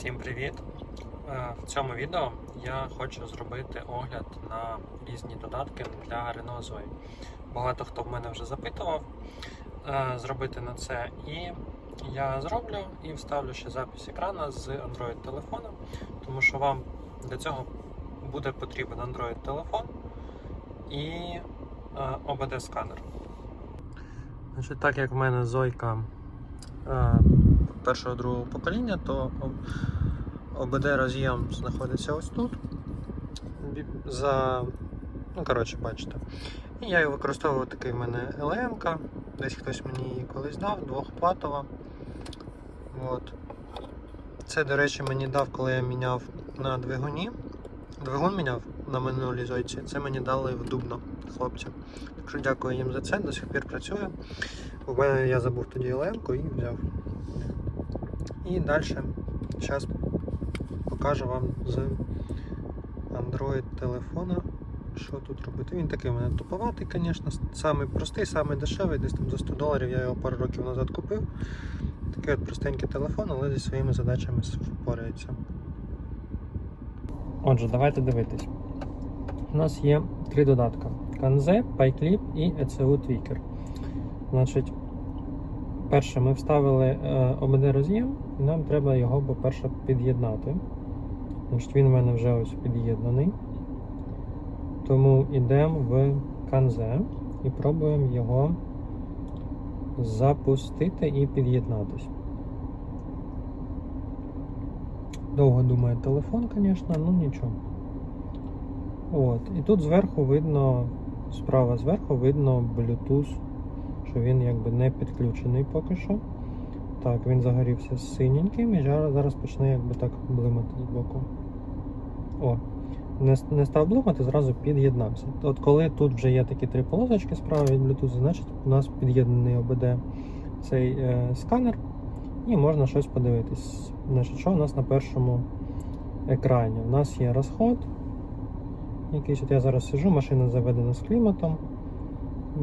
Всім привіт! Е, В цьому відео я хочу зробити огляд на різні додатки для Renault Zoe. Багато хто в мене вже запитував е, зробити на це, і я зроблю і вставлю ще запис екрана з Android телефона, тому що вам для цього буде потрібен Android телефон і е, OBD сканер. Значить, так як в мене Зойка е, першого другого покоління, то ОБД роз'єм знаходиться ось тут. За, ну, коротше, бачите. І я його використовував такий в мене LM, десь хтось мені її колись дав, двохплатова. От. Це, до речі, мені дав, коли я міняв на двигуні. Двигун міняв на минулій зойці. Це мені дали в Дубно, хлопці. Так що дякую їм за це, до сих пір працює. У мене я забув тоді LM і взяв. І далі зараз покажу вам з Android телефона, що тут робити. Він такий у мене туповатий, звісно, самий простий, самий дешевий, десь там за 100 доларів я його пару років назад купив. Такий от простенький телефон, але зі своїми задачами впорається. Отже, давайте дивитись. У нас є три додатка: Kanze, PyClip і ECU Tweaker. Значить, перше ми вставили OBD роз'єм, і нам треба його, по-перше, під'єднати. Значить, він в мене вже ось під'єднаний. Тому йдемо в Kanze і пробуємо його запустити і під'єднатись. Довго думає телефон, звісно, ну нічого. От. І тут зверху видно, справа зверху видно Bluetooth, що він якби не підключений поки що. Так, він загорівся синеньким і зараз почне якби так блимати з боку. О, не, не став блимати, зразу під'єднався. От коли тут вже є такі три полосочки справа від Bluetooth, значить у нас під'єднаний ОБД цей е, сканер, і можна щось подивитись. Значить, що у нас на першому екрані? У нас є розход. Якийсь от я зараз сижу, машина заведена з кліматом.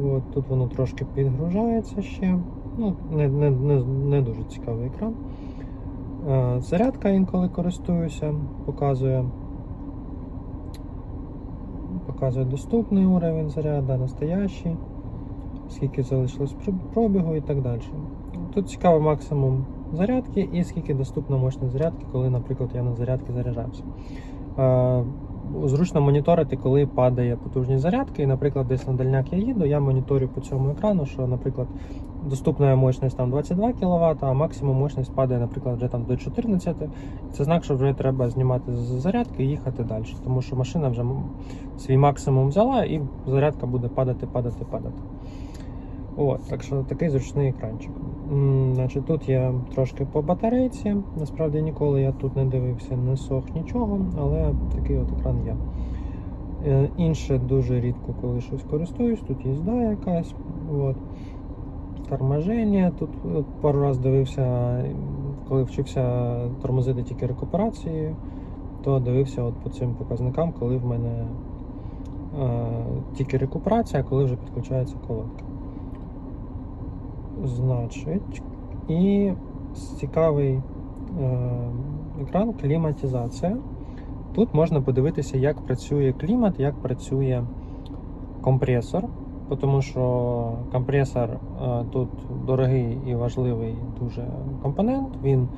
От, тут воно трошки підгружається ще. Ну, не, не, не, не дуже цікавий екран. Е, Зарядка інколи користуюся, показує. Показує доступний уровень заряду, настоящий, скільки залишилось пробігу і так далі. Тут цікавий максимум зарядки і скільки доступна мощність зарядки, коли, наприклад, я на зарядки заряджався. Зручно моніторити, коли падає потужність зарядки. І, наприклад, десь на дальняк я їду, я моніторю по цьому екрану, що, наприклад, доступна мощність там 22 кВт, а максимум мощність падає, наприклад, вже там до 14. Це знак, що вже треба знімати з зарядки і їхати далі. Тому що машина вже свій максимум взяла і зарядка буде падати, падати, падати. От, так що такий зручний екранчик. М, Значить, тут є трошки по батарейці. Насправді ніколи я тут не дивився, не сох нічого, але такий от екран є. Е, Інше дуже рідко, коли щось користуюсь, тут їзда якась. От. Торможення. Тут от, пару раз дивився, коли вчився тормозити тільки рекуперацією, то дивився от по цим показникам, коли в мене е, тільки рекуперація, а коли вже підключається колодка. Значить, і цікавий е, екран кліматизація. Тут можна подивитися, як працює клімат, як працює компресор, тому що компресор е, тут дорогий і важливий дуже компонент. Він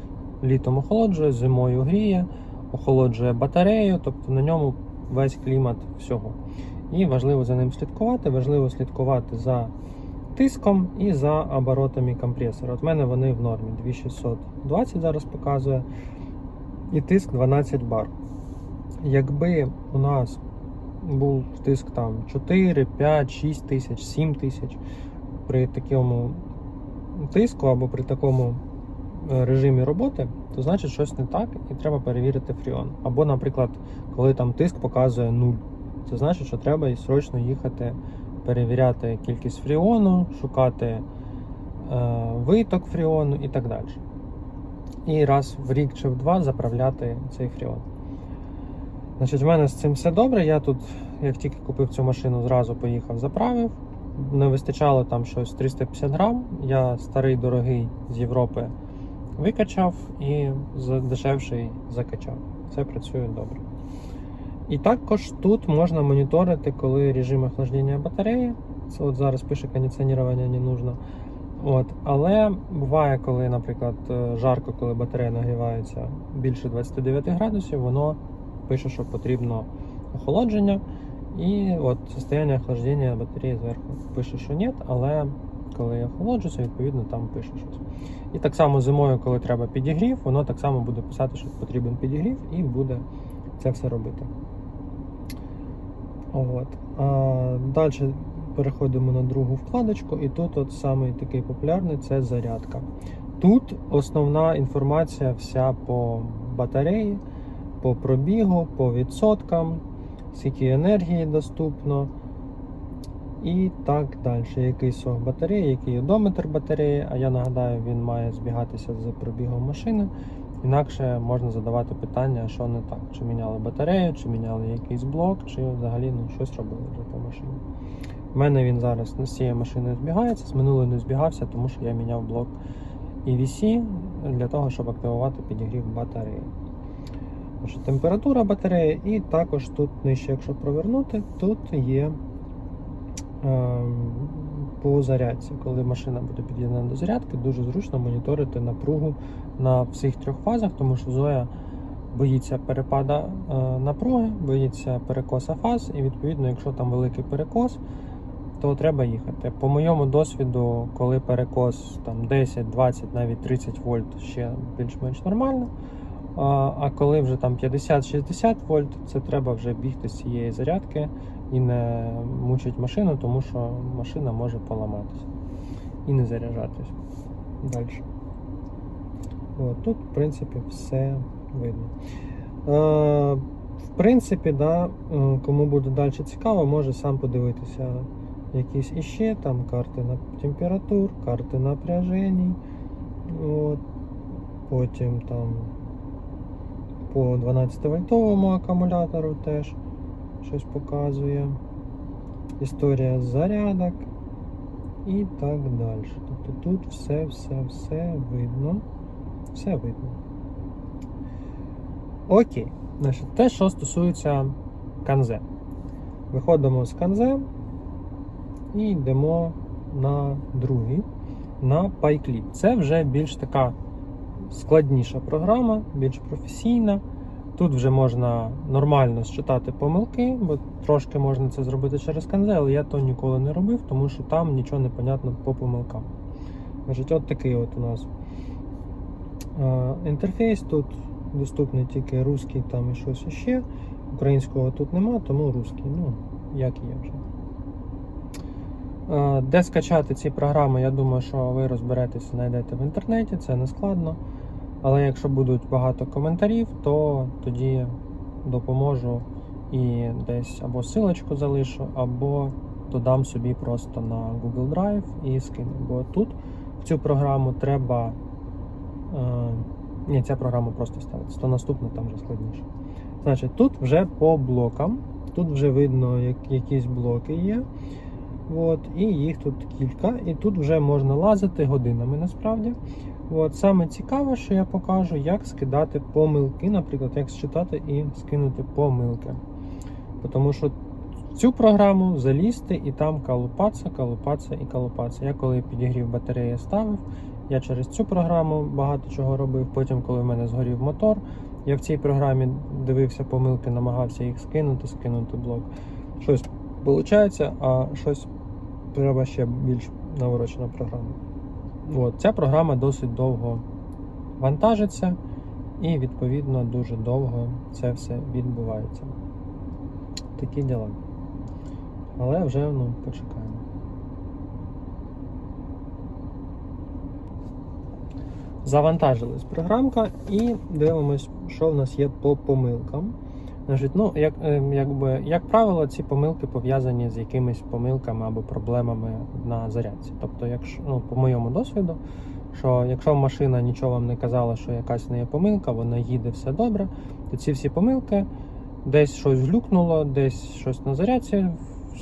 літом охолоджує, зимою гріє, охолоджує батарею, тобто на ньому весь клімат всього. І важливо за ним слідкувати, важливо слідкувати за тиском і за оборотами компресора. От мене вони в нормі 2620 зараз показує. І тиск 12 бар. Якби у нас був тиск там 4, 5, 6 тисяч, 7 тисяч при такому тиску або при такому е, режимі роботи, то значить щось не так і треба перевірити фріон. Або, наприклад, коли там тиск показує 0, це значить, що треба і срочно їхати перевіряти кількість фріону, шукати е, виток фріону і так далі. І раз в рік чи в два заправляти цей фріон. Значить, в мене з цим все добре. Я тут, як тільки купив цю машину, зразу поїхав, заправив. Не вистачало там щось 350 грам. Я старий дорогий з Європи викачав і дешевший закачав. Все працює добре. І також тут можна моніторити, коли режим охлаждення батареї. Це от зараз пише кондиціонування не нужно. От, але буває, коли, наприклад, е, жарко, коли батарея нагрівається більше 29 градусів, воно пише, що потрібно охолодження. І от состояние охлаждення батареї зверху пише, що ні, але коли охолоджується, відповідно там пише щось. І так само зимою, коли треба підігрів, воно так само буде писати, що потрібен підігрів, і буде це все робити. От. А, далі переходимо на другу вкладочку, і тут от самий такий популярний це зарядка. Тут основна інформація вся по батареї, по пробігу, по відсоткам, скільки енергії доступно. І так далі. Який сок батареї, який одометр батареї, а я нагадаю, він має збігатися з пробігом машини. Інакше можна задавати питання, що не так. Чи міняли батарею, чи міняли якийсь блок, чи взагалі ну, щось робили вже по машині. У мене він зараз з цією машиною збігається, з минулою не збігався, тому що я міняв блок EVC для того, щоб активувати підігрів батареї. Температура батареї, і також тут нижче, якщо провернути, тут є ем, по зарядці. Коли машина буде під'єднана до зарядки, дуже зручно моніторити напругу на всіх трьох фазах, тому що Зоя боїться перепада е, напруги, боїться перекоса фаз, і відповідно, якщо там великий перекос, то треба їхати. По моєму досвіду, коли перекос там 10, 20, навіть 30 вольт ще більш-менш нормально. А коли вже там 50-60 вольт, це треба вже бігти з цієї зарядки і не мучить машину, тому що машина може поламатися і не заряджатись. Далі. От, тут, в принципі, все видно. Е, в принципі, да, е, кому буде далі цікаво, може сам подивитися якісь іще там карти на температур, карти напряжень. От, потім там по 12 вольтовому акумулятору теж щось показує. Історія зарядок і так далі. Тобто тут все, все, все видно. Все видно. Окей. Значить, те, що стосується канзе. Виходимо з канзе і йдемо на другий, на PyClip. Це вже більш така складніша програма, більш професійна. Тут вже можна нормально считати помилки, бо трошки можна це зробити через канзе, але я то ніколи не робив, тому що там нічого не понятно по помилкам. Значить, от такий от у нас е, інтерфейс. Тут доступний тільки русський там і щось іще. Українського тут нема, тому русський. Ну, як і є вже. Е, Де скачати ці програми, я думаю, що ви розберетеся, знайдете в інтернеті, це не складно. Але якщо будуть багато коментарів, то тоді допоможу і десь або силочку залишу, або додам собі просто на Google Drive і скину. Бо тут в цю програму треба. Е, ні, ця програма просто ставиться, то наступна там вже складніше. Значить, тут вже по блокам, тут вже видно, як якісь блоки є. От, і їх тут кілька, і тут вже можна лазити годинами насправді. От, Саме цікаве, що я покажу, як скидати помилки, наприклад, як считати і скинути помилки. Тому що цю програму залізти і там калупатися, калупатися і калупатися. Я коли підігрів батареї ставив, я через цю програму багато чого робив. Потім, коли в мене згорів мотор, я в цій програмі дивився помилки, намагався їх скинути, скинути блок. Щось виходить, а щось треба ще більш наворочена програма. От, Ця програма досить довго вантажиться і, відповідно, дуже довго це все відбувається. Такі діла. Але вже ну, почекаємо. Завантажилась програмка і дивимось, що в нас є по помилкам. Значить, ну, як, е, якби, як правило, ці помилки пов'язані з якимись помилками або проблемами на зарядці. Тобто, якщо, ну, по моєму досвіду, що якщо машина нічого вам не казала, що якась не є помилка, вона їде все добре, то ці всі помилки десь щось глюкнуло, десь щось на зарядці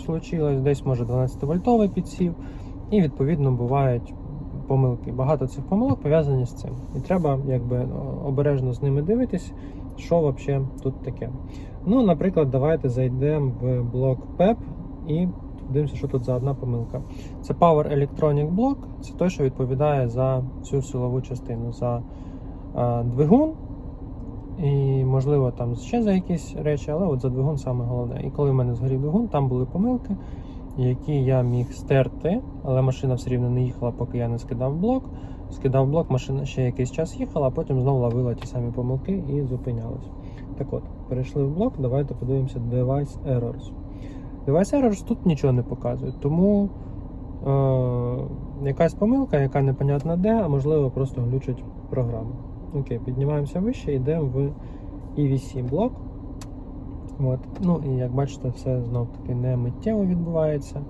случилось, десь може 12 вольтовий підсів, і відповідно бувають помилки. Багато цих помилок пов'язані з цим. І треба якби обережно з ними дивитись, що взагалі тут таке. Ну, наприклад, давайте зайдемо в блок PEP і подивимося, що тут за одна помилка. Це Power Electronic Block, це той, що відповідає за цю силову частину, за е, двигун. І, можливо, там ще за якісь речі, але от за двигун саме головне. І коли в мене згорів двигун, там були помилки, які я міг стерти, але машина все рівно не їхала, поки я не скидав блок. Скидав блок, машина ще якийсь час їхала, а потім знову ловила ті самі помилки і зупинялась. Так от, перейшли в блок, давайте подивимося Device Errors. Device Errors тут нічого не показує, тому е, якась помилка, яка непонятна де, а можливо просто глючить програму. Окей, піднімаємося вище, йдемо в EVC блок. От. Ну і як бачите, все знов таки не миттєво відбувається.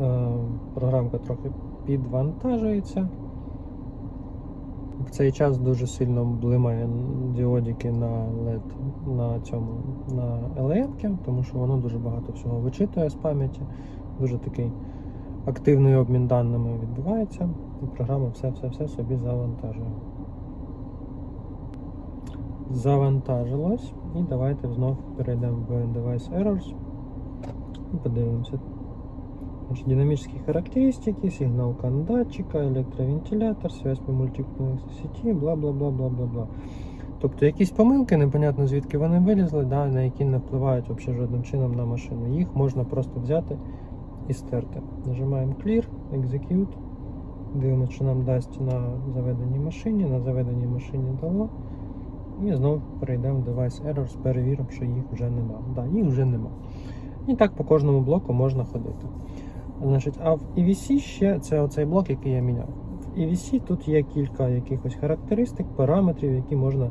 Е, програмка трохи підвантажується. В цей час дуже сильно блимає діодики на LED на цьому на LEM, тому що воно дуже багато всього вичитує з пам'яті. Дуже такий активний обмін даними відбувається, і програма все-все-все собі завантажує. Завантажилось. І давайте знов перейдемо в Device Errors і подивимося. Значит, динамические характеристики, сигнал кан датчика, електровентилятор, связь по мультипольной сеті, бла бла бла бла бла бла. Тобто якісь помилки, непонятно звідки вони вилізли, да, на які не впливають взагалі жодним чином на машину. Їх можна просто взяти і стерти. Нажимаємо Clear, Execute. Дивимося, що нам дасть на заведеній машині. На заведеній машині дало. І знову перейдемо в Device Errors, перевіримо, що їх вже нема. Да, їх вже нема. І так по кожному блоку можна ходити. Значить, а в EVC ще це оцей блок, який я міняв. В EVC тут є кілька якихось характеристик, параметрів, які можна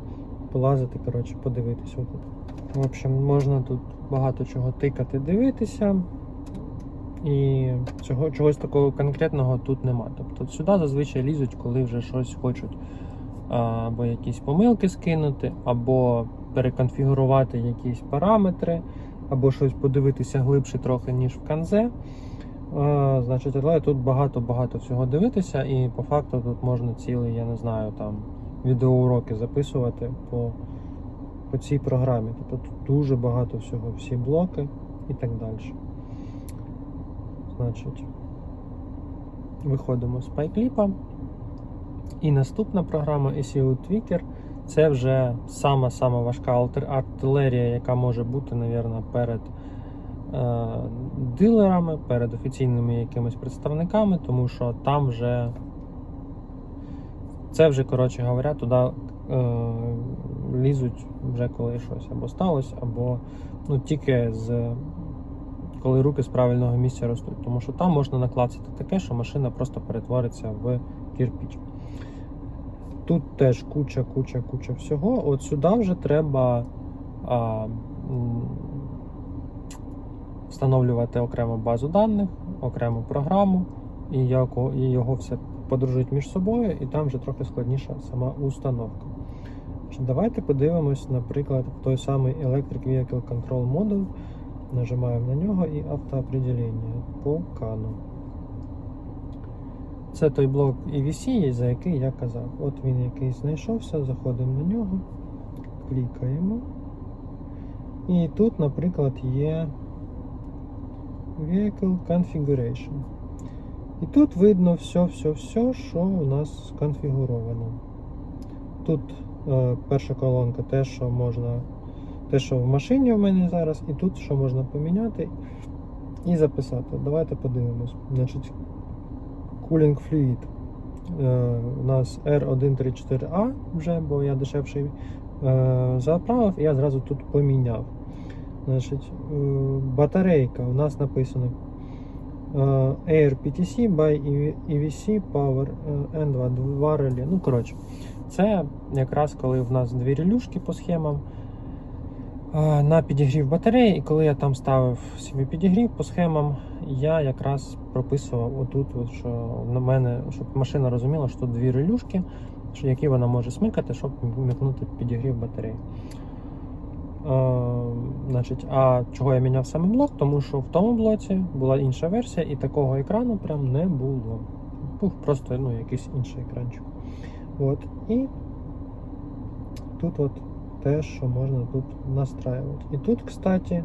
полазити, коротше, подивитися. В общем, можна тут багато чого тикати, дивитися. І цього чогось такого конкретного тут нема. Тобто сюди зазвичай лізуть, коли вже щось хочуть або якісь помилки скинути, або переконфігурувати якісь параметри, або щось подивитися глибше трохи, ніж в канзе. А, Значить, але тут багато-багато всього дивитися, і по факту тут можна цілий, я не знаю, там відеоуроки записувати по, по цій програмі. Тобто тут дуже багато всього, всі блоки і так далі. Значить, виходимо з пайкліпа. І наступна програма SEO Tweaker це вже сама-сама важка артилерія, яка може бути, мабуть, перед е, дилерами, перед офіційними якимись представниками, тому що там вже це вже, коротше говоря, туди е, лізуть вже коли щось або сталося, або ну, тільки з коли руки з правильного місця ростуть. Тому що там можна наклацати таке, що машина просто перетвориться в кірпіч. Тут теж куча, куча, куча всього. От сюди вже треба а, встановлювати окрему базу даних, окрему програму, і, його все подружить між собою, і там вже трохи складніша сама установка. Давайте подивимось, наприклад, той самий Electric Vehicle Control Model. Нажимаємо на нього і автоопределення по кану. Це той блок EVC, за який я казав. От він якийсь знайшовся, заходимо на нього, клікаємо. І тут, наприклад, є Vehicle Configuration. І тут видно все-все-все, що у нас сконфігуровано. Тут е, перша колонка те, що можна, те, що в машині в мене зараз, і тут що можна поміняти і записати. Давайте подивимось. Значить, Cooling Fluid. Е, у нас R134A вже, бо я дешевший е, заправив, і я зразу тут поміняв. Значить, е, батарейка у нас написано е, Air PTC by EVC Power е, N2 2 реле. Ну, коротше, це якраз коли в нас дві релюшки по схемам е, на підігрів батареї, і коли я там ставив собі підігрів по схемам, я якраз прописував отут, от, що на мене, щоб машина розуміла, що дві релюшки, які вона може смикати, щоб вмикнути підігрів батареї. Е, значить, а чого я міняв саме блок? Тому що в тому блоці була інша версія, і такого екрану прям не було. був просто ну, якийсь інший екранчик. От. І тут от те, що можна тут настраювати. І тут, кстати,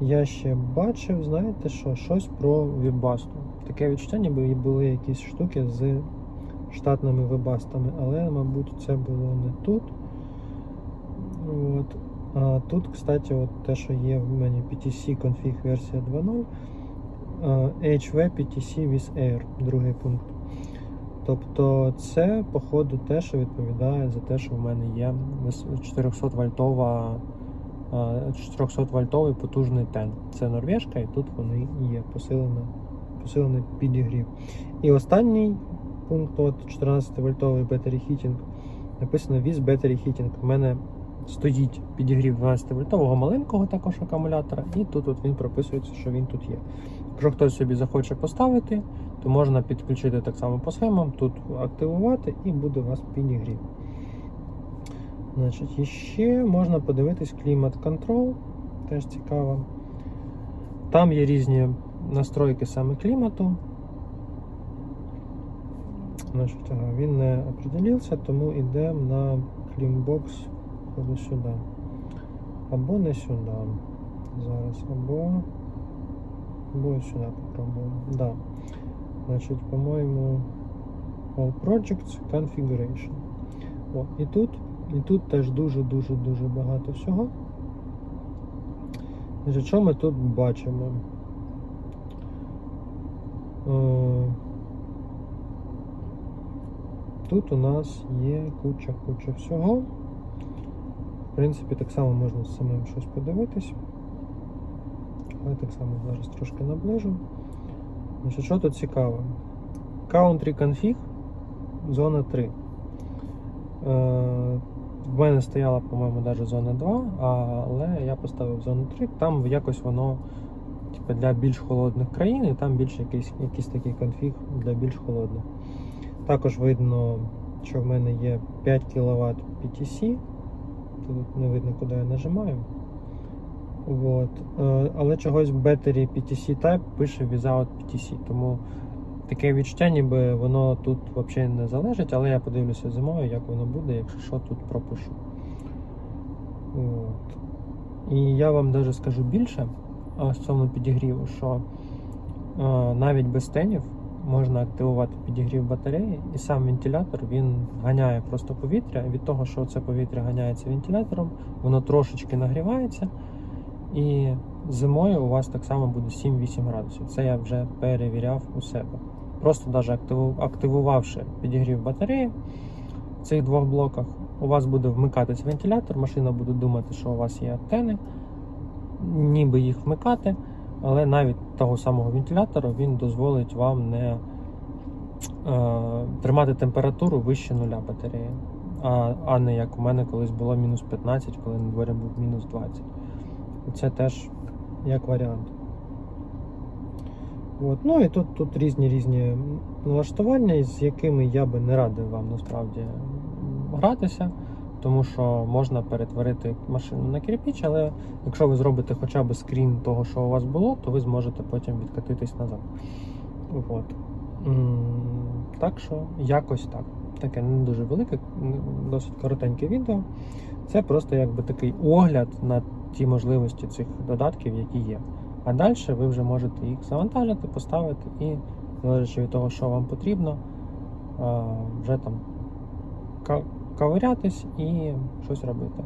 я ще бачив, знаєте що, щось про вібасту. Таке відчуття, ніби були якісь штуки з штатними вебастами, але, мабуть, це було не тут. От. Тут, кстати, от те, що є в мене PTC config версія 2.0, а, HV PTC with Air, другий пункт. Тобто це, походу, те, що відповідає за те, що в мене є 400 вольтова 400 вольтовий потужний тен. Це норвежка, і тут вони є посилено, посилений підігрів. І останній пункт, от 14 вольтовий Battery Heating, написано with Battery Heating. У мене стоїть підігрів 12 вольтового маленького також акумулятора, і тут от він прописується, що він тут є. Якщо хтось собі захоче поставити, то можна підключити так само по схемам, тут активувати і буде у вас підігрів. Значить, ще можна подивитись клімат контрол, теж цікаво. Там є різні настройки саме клімату. Значить, він не определився, тому йдемо на Cleanbox ходу сюди. Або не сюди. Зараз, або, або сюди попробуємо. Да. Значить, по-моєму, All Projects Configuration. О, і тут, і тут теж дуже-дуже дуже багато всього. Значить, що ми тут бачимо? Е, Тут у нас є куча-куча всього. В принципі, так само можна самим щось подивитись. Але так само зараз трошки наближу. Значить, що тут цікаво? Country config, зона 3. Е, в мене стояла, по-моєму, навіть зона 2, але я поставив зону 3, там якось воно типу, для більш холодних країн, і там більш якийсь, якийсь такий конфіг для більш холодних. Також видно, що в мене є 5 кВт PTC. Тут не видно, куди я нажимаю. От. Е, Але чогось Battery PTC Type пише Without PTC. Тому таке відчуття, ніби воно тут взагалі не залежить, але я подивлюся зимою, як воно буде, якщо що тут пропишу. От. І я вам даже скажу більше стосовно підігріву, що е, навіть без тенів можна активувати підігрів батареї, і сам вентилятор він ганяє просто повітря. Від того, що це повітря ганяється вентилятором, воно трошечки нагрівається. І зимою у вас так само буде 7-8 градусів. Це я вже перевіряв у себе. Просто навіть активувавши підігрів батареї в цих двох блоках, у вас буде вмикатись вентилятор, машина буде думати, що у вас є антени, ніби їх вмикати, але навіть того самого вентилятора він дозволить вам не е, тримати температуру вище нуля батареї. А, а не як у мене колись було мінус 15, коли на дворі був мінус 20. Це теж як варіант. От. Ну і тут тут різні різні налаштування, з якими я би не радив вам насправді гратися, тому що можна перетворити машину на кирпіч, але якщо ви зробите хоча б скрін того, що у вас було, то ви зможете потім відкатитись назад. От. Так що якось так. Таке не дуже велике, досить коротеньке відео. Це просто якби такий огляд на ті можливості цих додатків, які є. А далі ви вже можете їх завантажити, поставити і, залежно від того, що вам потрібно, вже там ковирятись і щось робити.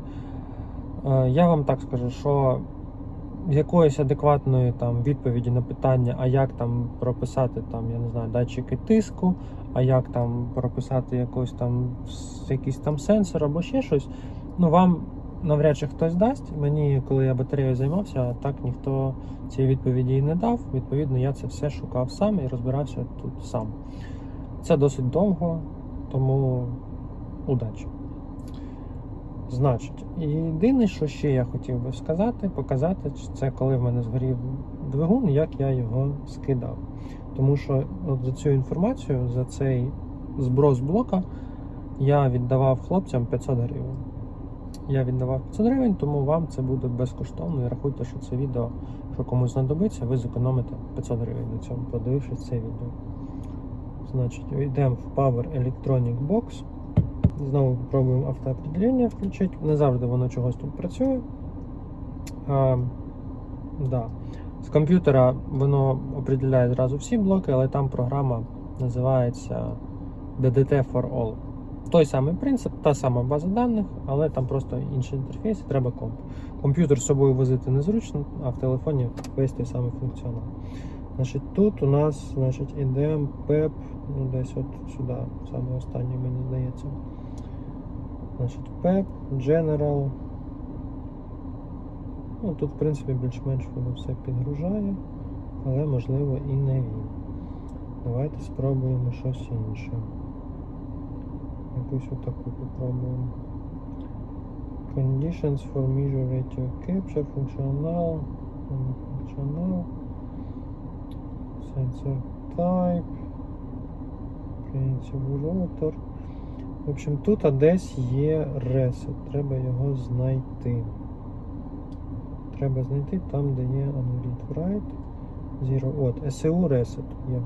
Е, Я вам так скажу, що якоїсь адекватної там відповіді на питання, а як там прописати там, я не знаю, датчики тиску, а як там прописати якийсь там якийсь там сенсор або ще щось, ну вам навряд чи хтось дасть. Мені, коли я батареєю займався, так ніхто цієї відповіді і не дав. Відповідно, я це все шукав сам і розбирався тут сам. Це досить довго, тому удачі. Значить, єдине, що ще я хотів би сказати, показати, це коли в мене згорів двигун, як я його скидав. Тому що от за цю інформацію, за цей зброс блока, я віддавав хлопцям 500 гривень. Я віддавав 500 гривень, тому вам це буде безкоштовно. І рахуйте, що це відео, що комусь знадобиться, ви зекономите 500 гривень на цьому, подивившись це відео. Значить, йдемо в Power Electronic Box. Знову пробуємо автоопределення включити. Не завжди воно чогось тут працює. А, да. З комп'ютера воно определяє зразу всі блоки, але там програма називається DDT for All. Той самий принцип, та сама база даних, але там просто інший інтерфейс треба комп. Комп'ютер з собою возити незручно, а в телефоні весь той самий функціонал. Значить, тут у нас значить, ідемо PEP, ну десь от сюди, саме останнє, мені здається. Значить, PEP, General. Ну, тут, в принципі, більш-менш воно все підгружає, але можливо і не він. Давайте спробуємо щось інше. Якусь отаку попробуємо. Conditions for measure ratio capture, функціонал, функціонал, sensor type, primitive rotor. В общем, тут десь є reset, треба його знайти. Треба знайти там, де є unread write. Zero. От, ECU reset є.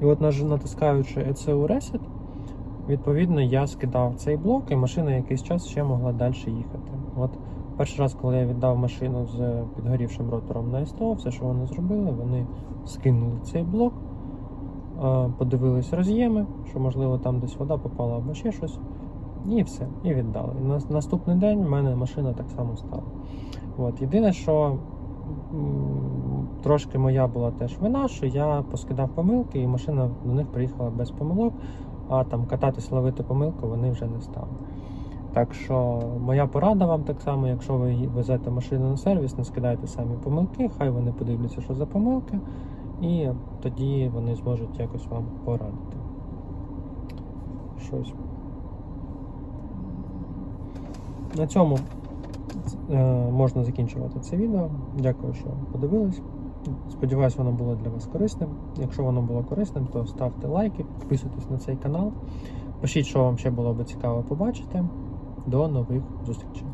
І от натискаючи ECU reset, відповідно я скидав цей блок, і машина якийсь час ще могла далі їхати. От перший раз, коли я віддав машину з підгорівшим ротором на СТО, все, що вони зробили, вони скинули цей блок, подивились роз'єми, що можливо там десь вода попала або ще щось. І все, і віддали. І на наступний день в мене машина так само стала. От. Єдине, що трошки моя була теж вина, що я поскидав помилки, і машина до них приїхала без помилок, а там кататись, ловити помилку вони вже не стали. Так що моя порада вам так само, якщо ви везете машину на сервіс, не скидайте самі помилки, хай вони подивляться, що за помилки, і тоді вони зможуть якось вам порадити. Щось. На цьому е, можна закінчувати це відео. Дякую, що подивились. Сподіваюсь, воно було для вас корисним. Якщо воно було корисним, то ставте лайки, підписуйтесь на цей канал. Пишіть, що вам ще було би цікаво побачити. До нових зустрічей.